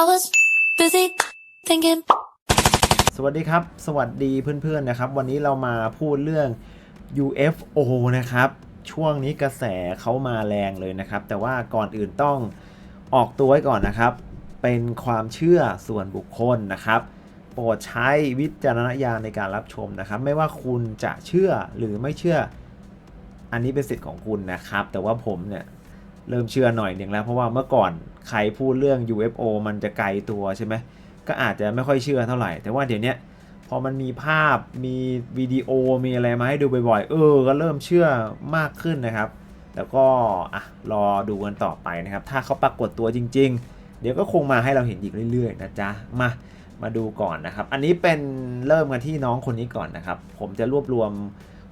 I was busy thinking. สวัสดีครับ สวัสดีเพื่อนๆนะครับ วันนี้เรามาพูดเรื่อง UFO นะครับ ช่วงนี้กระแสเขามาแรงเลยนะครับ แต่ว่าก่อนอื่นต้องออกตัวไว้ก่อนนะครับ เป็นความเชื่อส่วนบุคคลนะครับ โปรดใช้วิจารณญาณในการรับชมนะครับ ไม่ว่าคุณจะเชื่อหรือไม่เชื่อ อันนี้เป็นสิทธิ์ของคุณนะครับ แต่ว่าผมเนี่ย เริ่มเชื่อหน่อยหนึ่งแล้ว เพราะว่าเมื่อก่อนใครพูดเรื่อง UFO มันจะไกลตัวใช่ไหมก็อาจจะไม่ค่อยเชื่อเท่าไหร่ แต่ว่าเดี๋ยวนี้พอมันมีภาพมีวิดีโอมีอะไรมาให้ดูบ่อยๆ เออ ก็เริ่มเชื่อมากขึ้นนะครับ แล้วก็อะรอดูกันต่อไปนะครับ ถ้าเขาปรากฏตัวจริง ๆ เดี๋ยวก็คงมาให้เราเห็นอีกเรื่อยๆนะจ๊ะ มา มาดูก่อนนะครับ อันนี้เป็นเริ่มกันที่น้องคนนี้ก่อนนะครับ ผมจะรวบรวม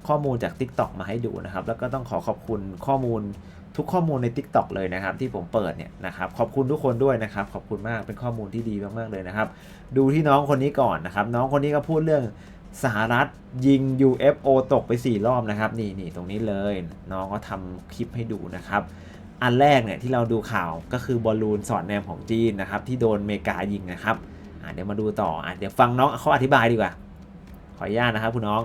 ข้อมูลจาก TikTok มาให้ดูนะครับ แล้วก็ต้องขอขอบคุณข้อมูล ทุกข้อมูลใน TikTok เลยนะครับ ที่ผมเปิดเนี่ยนะครับขอบคุณทุกคนด้วยนะครับ ขอบคุณมากเป็นข้อมูลที่ดีมากๆเลยนะครับ ดูที่น้องคนนี้ก่อนนะครับ น้องคนนี้ก็พูดเรื่องสหรัฐยิง UFO ตกไป 4 รอบนะครับนี่นี่ตรงนี้เลย น้องก็ทำคลิปให้ดูนะครับ อันแรกเนี่ยที่เราดูข่าวก็คือบอลลูนสอดแนมของจีนนะครับ ที่โดนอเมริกายิงนะครับเดี๋ยวมาดูต่ออเดี๋ยวฟังน้องเขาอธิบายดีกว่า ขออนุญาตนะครับคุณน้อง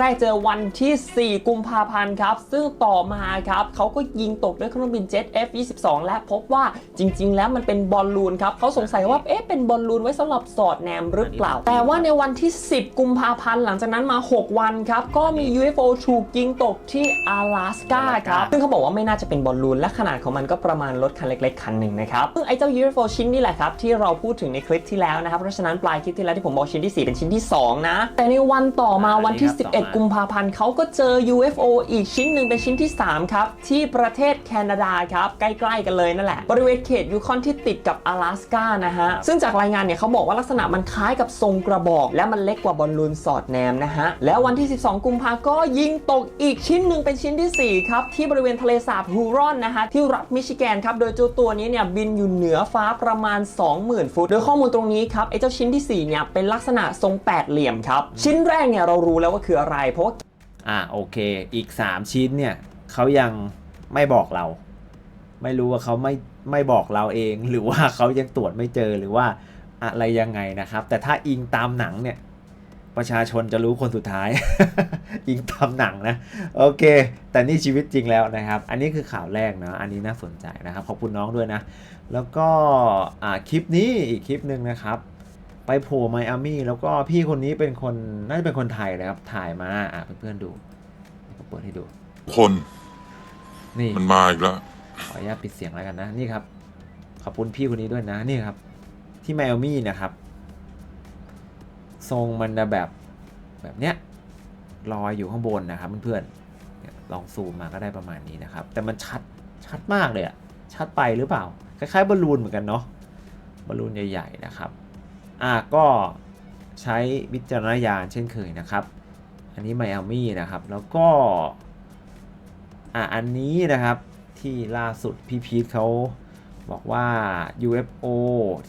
แรกเจอวันที่ 4 กุมภาพันธ์ครับ ซึ่งต่อมาครับเขาก็ยิงตกด้วยเครื่องบินเจ็ต F22 และพบว่าจริง ๆ แล้วมันเป็นบอลลูนครับเขาสงสัยว่าเอ๊ะเป็นบอลลูนไว้สำหรับสอดแนมหรือเปล่า แต่ว่าในวันที่ 10 กุมภาพันธ์หลังจากนั้นมา 6 วันครับก็มี UFO ถูกยิงตกที่阿拉สกาครับซึ่งเขาบอกว่าไม่น่าจะเป็นบอลลูนและขนาดของมันก็ประมาณรถคันเล็ก ๆ คันหนึ่งนะครับซึ่งไอ้เจ้า UFO ชิ้นนี้แหละครับที่เราพูดถึงในคลิปที่แล้วนะครับเพราะฉะนั้นปลายคลิปที่แล้วที่ผมบอกชิ้นที่ 4 เป็นชิ้นที่ 2 นะ แต่ในวันต่อมาวันที่อันนี้ครับต่อมา11กุมภาพันธ์เขาก็เจอ UFO อีกชิ้นหนึ่งเป็นชิ้นที่ 3 ครับ ที่ประเทศแคนาดาครับ ใกล้ๆกันเลยนั่นแหละ บริเวณเขตยูคอนที่ติดกับ阿拉สกานะฮะ ซึ่งจากรายงานเนี่ยเขาบอกว่าลักษณะมันคล้ายกับทรงกระบอก และมันเล็กกว่าบอลลูนสอดแนมนะฮะ แล้ววันที่ 12 กุมภาก็ยิงตกอีกชิ้นหนึ่งเป็นชิ้นทีสี่4 ครับ ที่บริเวณทะเลสาบฮูรอนนะฮะที่รัฐมิชิแกนครับโดยเจ้าตัวนี้เนี่ยบินอยู่เหนือฟ้าประมาณ 20,000 ฟุตโดยข้อมูลตรงนี้ครับไอ้เจ้าชิ้นที่สี่เนี่ยเป็นลักษณะทรงแปดเหลี่ยมครับชิ้นแรกเนี่ยเรารู้แล้วว่าคืออะไรเพราะว่าอ่าโอเค อีก 3 ชิ้นเนี่ยเขายังไม่บอกเรา ไม่รู้ว่าเขาไม่ไม่บอกเราเอง หรือว่าเขายังตรวจไม่เจอหรือว่าอะไรยังไงนะครับ แต่ถ้าอิงตามหนังเนี่ยประชาชนจะรู้คนสุดท้าย อิงตามหนังนะ โอเค แต่นี่ชีวิตจริงแล้วนะครับ อันนี้คือข่าวแรกนะ อันนี้น่าสนใจนะครับ ขอบคุณน้องด้วยนะ แล้วก็อ่าคลิปนี้อีกคลิปหนึ่งนะครับ ไปโผล่ไมอามี่แล้วก็พี่คนนี้เป็นคนน่าจะเป็นคนไทยนะครับ ถ่ายมาอะเพื่อนๆดูผมเปิดให้ดู คนนี่มันมาอีกแล้วขออนุญาตปิดเสียงแล้วกันนะนี่ครับ ขอบคุณพี่คนนี้ด้วยนะนี่ครับ ที่ไมอามี่นะครับ ทรงมันจะแบบแบบเนี้ยลอยอยู่ข้างบนนะครับเพื่อนๆเนี่ยลองซูมมาก็ได้ประมาณนี้นะครับ แต่มันชัดชัดมากเลยอะชัดไปหรือเปล่า คล้ายๆบอลลูนเหมือนกันเนาะบอลลูนใหญ่ๆนะครับ อะก็ใช้วิจารณญาณเช่นเคยนะครับ อันนี้ไมอามี่นะครับ แล้วก็อะอันนี้นะครับที่ล่าสุดพี่พีทเขาบอกว่า UFO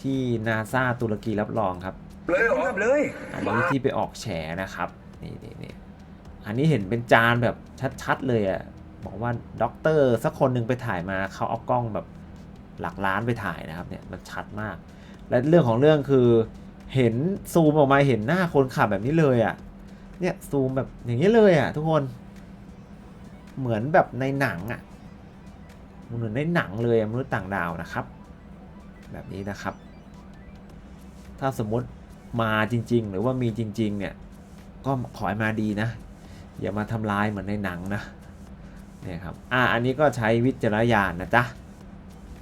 ที่นาซาตุรกีรับรองครับเลยเหรอเลยอันนี้ที่ไปออกแฉนะครับนี่นี่นี่อันนี้เห็นเป็นจานแบบชัดๆเลยอะ่ะบอกว่าด็อกเตอร์สักคนหนึ่งไปถ่ายมาเขาเอากล้องแบบหลักล้านไปถ่ายนะครับเนี่ยมันชัดมาก และเรื่องของเรื่องคือ เห็นซูมออกมาเห็นหน้าคนขับแบบนี้เลยอะ่ะ เนี่ยซูมแบบอย่างนี้เลยอะ่ะ ทุกคน เหมือนแบบในหนังอะ่ะเหมือนในหนังเลยมนุษย์ต่างดาวนะครับ แบบนี้นะครับ ถ้าสมมติมาจริง ๆ หรือว่ามีจริง ๆ เนี่ย ก็ขอให้มาดีนะ อย่ามาทำลายเหมือนในหนังนะเนี่ยครับ อ่า อันนี้ก็ใช้วิจารณญาณนะจ๊ะ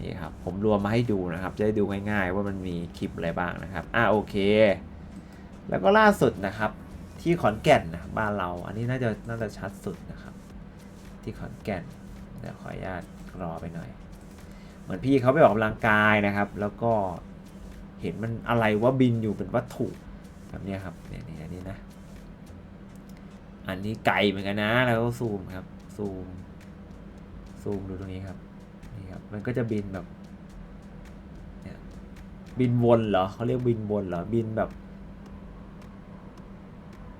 นี่ครับผมรวมมาให้ดูนะครับ จะได้ดูง่ายๆว่ามันมีคลิปอะไรบ้างนะครับอ่าโอเค แล้วก็ล่าสุดนะครับ ที่ขอนแก่นนะบ้านเรา อันนี้น่าจะน่าจะชัดสุดนะครับ ที่ขอนแก่นเดี๋ยวขออนุญาตรอไปหน่อย เหมือนพี่เขาไปออกกำลังกายนะครับ แล้วก็เห็นมันอะไรว่าบินอยู่เป็นวัตถุแบบนี้ครับเนี่ยนี่อันนี้นะ อันนี้ไกลเหมือนกันนะแล้วก็ซูมครับซูมซูมดูตรงนี้ครับ มันก็จะบินแบบบินวนเหรอเขาเรียกบินวนเหรอบินแบบ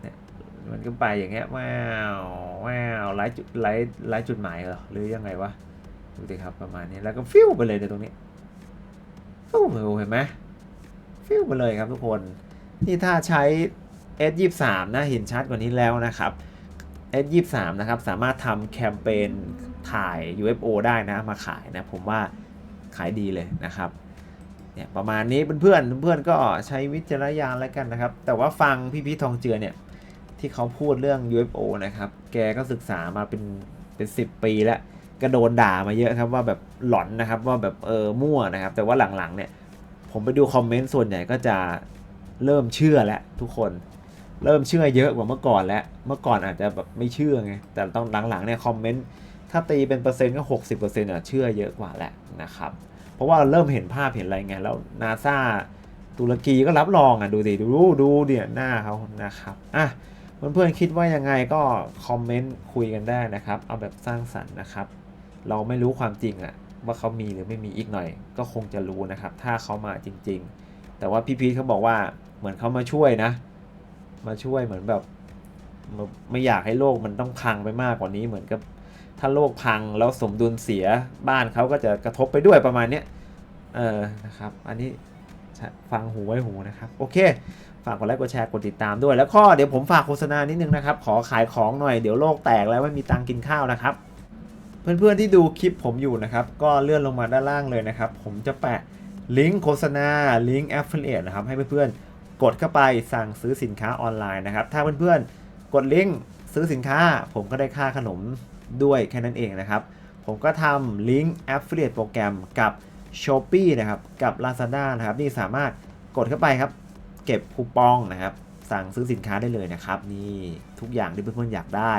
เนี่ยมันก็ไปอย่างเงี้ยว้าวว้าวไล่จุดไล่ไล่จุดหมายเหรอหรือยังไงวะดูสิครับประมาณนี้แล้วก็ฟิวไปเลยในตรงนี้โอ้โหเห็นไหมฟิวไปเลยครับทุกคนนี่ถ้าใช้ S23 นะเห็นชัดกว่านี้แล้วนะครับ S23 นะครับสามารถทำแคมเปญ ถ่าย UFO ได้นะมาขายนะผมว่าขายดีเลยนะครับเนี่ยประมาณนี้เพื่อนๆเพื่อนๆก็ใช้วิจารณญาณแล้วกันนะครับ แต่ว่าฟังพี่พีททองเจือเนี่ยที่เขาพูดเรื่อง UFO นะครับแกก็ศึกษามาเป็นเป็นสิปีแล้วก็โดนด่ามาเยอะครับว่าแบบหลอนนะครับว่าแบบเออมั่วนะครับ แต่ว่าหลังๆเนี่ยผมไปดูคอมเมนต์ส่วนใหญ่ก็จะเริ่มเชื่อแล้วทุกคนเริ่มเชื่อเยอะกว่าเมื่อก่อนแล้ว เมื่อก่อนอาจจะแบบไม่เชื่อไง แต่ต้องหลังๆเนี่ยคอมเมนต์ ถ้าตีเป็นเปอร์เซ็นต์ก็ 60%อะเชื่อเยอะกว่าแหละนะครับ เพราะว่าเริ่มเห็นภาพเห็นอะไรไงแล้วนาซาตุรกีก็รับรองอะดูดิดูดูเนี่ยหน้าเขานะครับอะเพื่อนๆคิดว่ายังไงก็คอมเมนต์คุยกันได้นะครับ เอาแบบสร้างสรรค์นะครับ เราไม่รู้ความจริงอะว่าเขามีหรือไม่มีอีกหน่อย ก็คงจะรู้นะครับ ถ้าเขามาจริง ๆ แต่ว่าพี่พีทเขาบอกว่าเหมือนเขามาช่วยนะ มาช่วยเหมือนแบบ ไม่อยากให้โลกมันต้องพังไปมากกว่านี้เหมือนกับ ถ้าโลกพังแล้วสมดุลเสียบ้านเขาก็จะกระทบไปด้วยประมาณเนี้ยเออนะครับอันนี้ฟังหูไว้หูนะครับโอเค ฝากกดไลค์กดแชร์กดติดตามด้วย แล้วก็เดี๋ยวผมฝากโฆษณานิดนึงนะครับ ขอขายของหน่อยเดี๋ยวโลกแตกแล้วไม่มีตังค์กินข้าวนะครับ เพื่อนๆที่ดูคลิปผมอยู่นะครับ ก็เลื่อนลงมาด้านล่างเลยนะครับ ผมจะแปะลิงก์โฆษณาลิงก์ Affiliate นะครับให้เพื่อนๆกดเข้าไปสั่งซื้อสินค้าออนไลน์นะครับ ถ้าเพื่อนๆกดลิงก์ซื้อสินค้า ผมก็ได้ค่าขนม ด้วยแค่นั้นเองนะครับ ผมก็ทำลิงก์ Affiliate โปรแกรมกับ s h o p e e นะครับ กับ Lazada นะครับ นี่สามารถกดเข้าไปครับ เก็บคูปองนะครับ สั่งซื้อสินค้าได้เลยนะครับ นี่ทุกอย่างที่เพื่อนๆอยากได้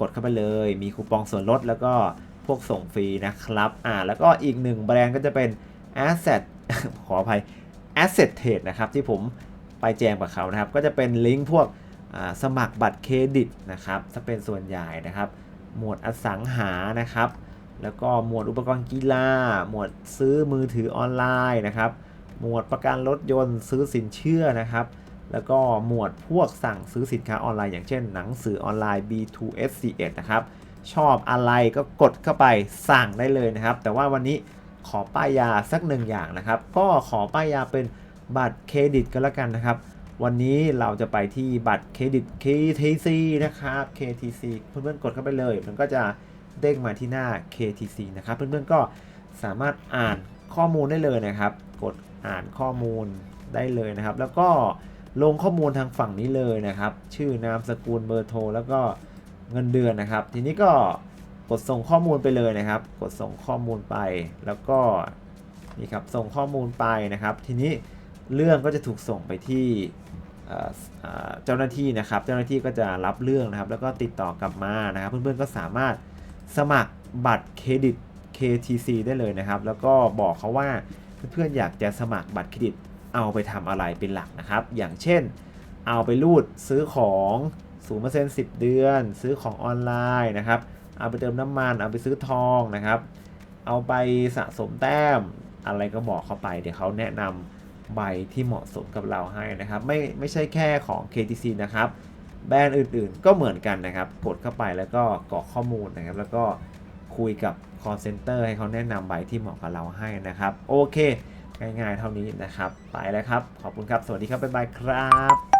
กดเข้าไปเลย มีคูปองส่วนลดแล้วก็พวกส่งฟรีนะครับ อ่า แล้วก็อีกหนึ่งแบรนด์ก็จะเป็น Asset ขออภัย Asset Trade นะครับ ที่ผมไปแจมกับเขานะครับ ก็จะเป็นลิงก์พวกสมัครบัตรเครดิตนะครับจะเป็นส่วนใหญ่นะครับ หมวดอสังหานะครับ แล้วก็หมวดอุปกรณ์กีฬา หมวดซื้อมือถือออนไลน์นะครับ หมวดประกันรถยนต์ซื้อสินเชื่อนะครับ แล้วก็หมวดพวกสั่งซื้อสินค้าออนไลน์ อย่างเช่นหนังสือออนไลน์ B2S41 นะครับ ชอบอะไรก็กดเข้าไปสั่งได้เลยนะครับ แต่ว่าวันนี้ขอป้ายยาสักหนึ่งอย่างนะครับ ก็ขอป้ายยาเป็นบัตรเครดิตก็แล้วกันนะครับ วันนี้เราจะไปที่บัตรเครดิต KTC นะครับ KTC เพื่อนๆกดเข้าไปเลย มันก็จะเด้งมาที่หน้า KTC นะครับเพื่อนๆก็สามารถอ่านข้อมูลได้เลยนะครับ กดอ่านข้อมูลได้เลยนะครับ แล้วก็ลงข้อมูลทางฝั่งนี้เลยนะครับ ชื่อนามสกุลเบอร์โทรแล้วก็เงินเดือนนะครับ ทีนี้ก็กดส่งข้อมูลไปเลยนะครับ กดส่งข้อมูลไป แล้วก็นี่ครับส่งข้อมูลไปนะครับ ทีนี้เรื่องก็จะถูกส่งไปที่ เจ้าหน้าที่นะครับ เจ้าหน้าที่ก็จะรับเรื่องนะครับ แล้วก็ติดต่อกลับมานะครับ เพื่อนๆก็สามารถสมัครบัตรเครดิต KTC ได้เลยนะครับ แล้วก็บอกเขาว่าเพื่อนๆอยากจะสมัครบัตรเครดิตเอาไปทำอะไรเป็นหลักนะครับ อย่างเช่น เอาไปรูดซื้อของ0% 10เดือน ซื้อของออนไลน์นะครับ เอาไปเติมน้ำมัน เอาไปซื้อทองนะครับ เอาไปสะสมแต้มอะไรก็บอกเข้าไป เดี๋ยวเขาแนะนำ ใบที่เหมาะสมกับเราให้นะครับ ไม่ไม่ใช่แค่ของ KTC นะครับ แบรนด์อื่นๆ ก็เหมือนกันนะครับ กดเข้าไปแล้วก็กรอกข้อมูลนะครับ แล้วก็คุยกับ call center ให้เขาแนะนำใบที่เหมาะกับเราให้นะครับ โอเค ง่ายๆเท่านี้นะครับ ไปแล้วครับ ขอบคุณครับ สวัสดีครับ บ๊ายบายครับ